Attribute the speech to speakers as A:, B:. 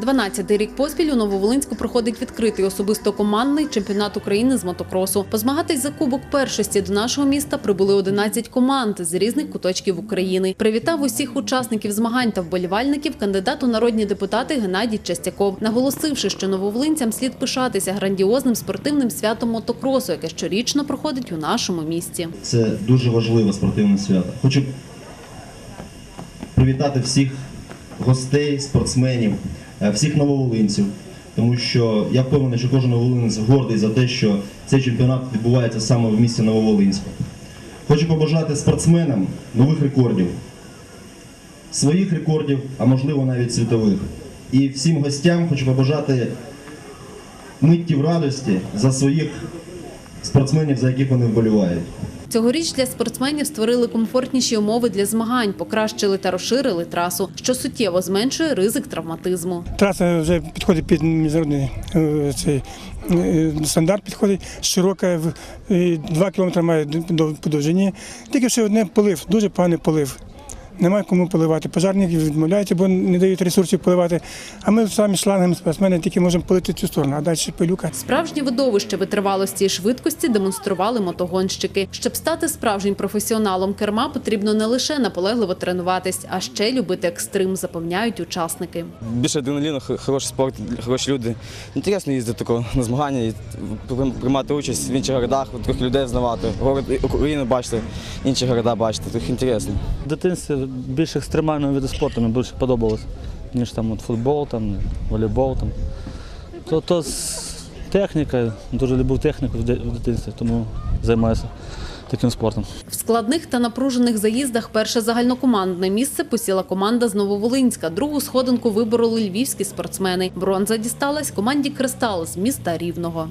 A: 12-й рік поспіль у Нововолинську проходить відкритий особисто командний чемпіонат України з мотокросу. Позмагатись за кубок першості до нашого міста прибули 11 команд з різних куточків України. Привітав усіх учасників змагань та вболівальників кандидат у народні депутати Геннадій Частяков, наголосивши, що нововолинцям слід пишатися грандіозним спортивним святом мотокросу, яке щорічно проходить у нашому місті.
B: Це дуже важливе спортивне свято. Хочу привітати всіх гостей, спортсменів, всіх нововолинців, тому що я впевнений, що кожен нововолинець гордий за те, що цей чемпіонат відбувається саме в місті Нововолинську. Хочу побажати спортсменам нових рекордів, своїх рекордів, а можливо навіть світових. І всім гостям хочу побажати миттів радості за своїх спортсменів, за яких вони вболівають.
A: Цьогоріч для спортсменів створили комфортніші умови для змагань, покращили та розширили трасу, що суттєво зменшує ризик травматизму.
C: Траса вже підходить під міжнародний е, цей е, стандарт, підходить широка, в- е, два кілометри має до по довжині. Тільки ще одне полив, дуже поганий полив. Немає кому поливати. Пожарники відмовляються, бо не дають ресурсів поливати. А ми самі шлангами спортсмени тільки можемо полити цю сторону, а далі пилюка.
A: Справжнє видовище витривалості і швидкості демонстрували мотогонщики. Щоб стати справжнім професіоналом керма, потрібно не лише наполегливо тренуватись, а ще любити екстрим, запевняють учасники.
D: Більше адреналіну, хороший спорт, хороші люди. Інтересно їздити тако на змагання і приймати участь в інших городах, трохи людей знавати, город Україну бачити, інші города бачити. Трохи інтересно.
E: В дитинстві більш екстремального виду спорту мені більше подобалось, ніж там от футбол, там, волейбол. Там. То, то з техніка, дуже любив техніку в дитинстві, тому займаюся таким спортом.
A: В складних та напружених заїздах перше загальнокомандне місце посіла команда з Нововолинська. Другу сходинку вибороли львівські спортсмени. Бронза дісталась команді Кристал з міста Рівного.